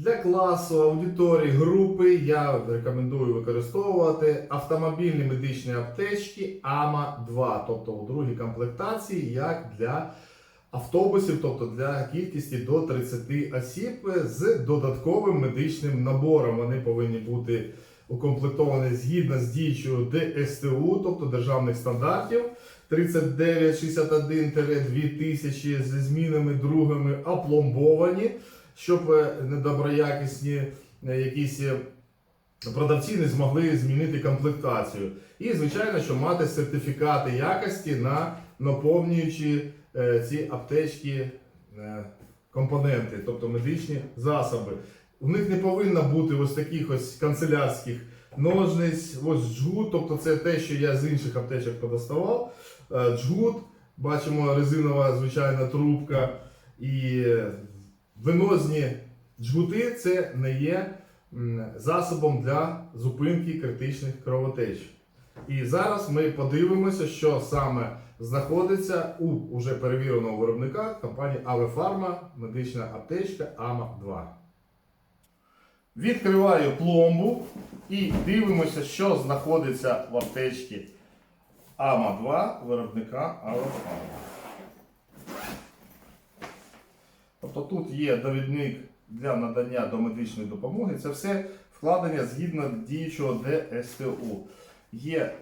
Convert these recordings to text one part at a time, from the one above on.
Для класу, аудиторії, групи я рекомендую використовувати автомобільні медичні аптечки АМА 2, тобто у другій комплектації, як для автобусів, тобто для кількості до 30 осіб з додатковим медичним набором. Вони повинні бути укомплектовані згідно з діючою ДСТУ, тобто державних стандартів 3961-2000 зі змінами другими опломбовані, щоб е, недоброякісні е, якісь е, продавці не змогли змінити комплектацію. І, звичайно, що мати сертифікати якості на наповнюючі ці аптечки компоненти, тобто медичні засоби. У них не повинно бути ось таких ось канцелярських ножниць, ось джгут, тобто це те, що я з інших аптечок подоставав. Джгут, бачимо резинова звичайна трубка і венозні джгути це не є засобом для зупинки критичних кровотеч. І зараз ми подивимося, що саме знаходиться у уже перевіреного виробника компанії Авефарма медична аптечка АМА 2. Відкриваю пломбу і дивимося, що знаходиться в аптечці АМА 2 виробника Авефарма. Тобто тут є довідник для надання домедичної допомоги. Це все вкладення згідно діючого ДСТУ. Є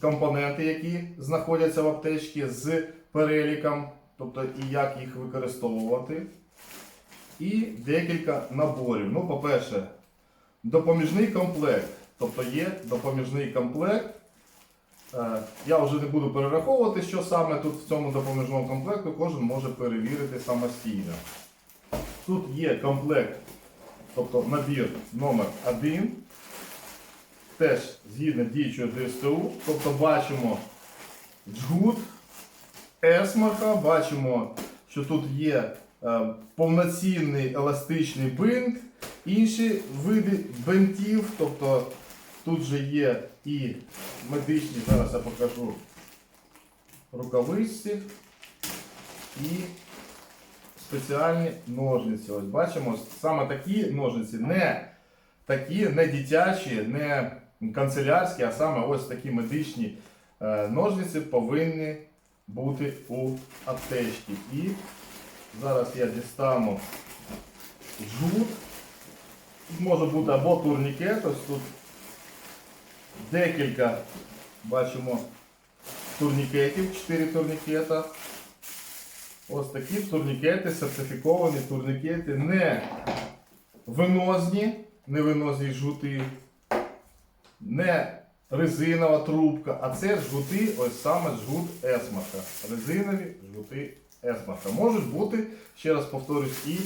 компоненти, які знаходяться в аптечці з переліком, тобто і як їх використовувати. І декілька наборів. Ну, по-перше, допоміжний комплект. Тобто є допоміжний комплект. Е, Я вже не буду перераховувати, що саме тут в цьому допоміжному комплекту кожен може перевірити самостійно. Тут є комплект, тобто набір номер 1 теж згідно діючого ДСТУ. Тобто бачимо джгут, есмарха, бачимо, що тут є е, повноцінний еластичний бинт, інші види бинтів, тобто тут же є і медичні, зараз я покажу рукавичці і спеціальні ножниці. Ось бачимо, саме такі ножниці, не такі, не дитячі, не канцелярські, а саме ось такі медичні е, ножниці повинні бути у аптечці. І зараз я дістану жгут. Тут може бути або турнікет, ось тут декілька бачимо турнікетів, 4 турнікета. Ось такі турнікети, сертифіковані турнікети, не винозні, не винозні жгути, не резинова трубка, а це жгути, ось саме жгут есмарка. Резинові жгути есмарка. Можуть бути, ще раз повторюсь, і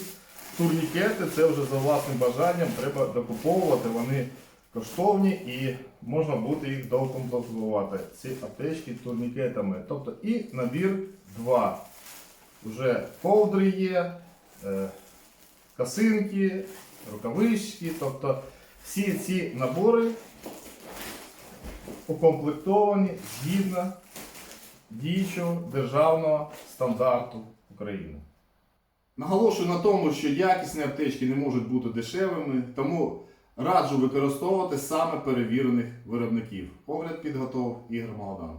турнікети, це вже за власним бажанням, треба докуповувати, вони коштовні і можна буде їх доукомплектувати. Ці аптечки турнікетами. Тобто і набір 2. Вже ковдри є, е, косинки, рукавички. Тобто всі ці набори укомплектовані згідно діючого державного стандарту України. Наголошую на тому, що якісні аптечки не можуть бути дешевими, тому раджу використовувати саме перевірених виробників. Погляд підготов Ігор Молодан.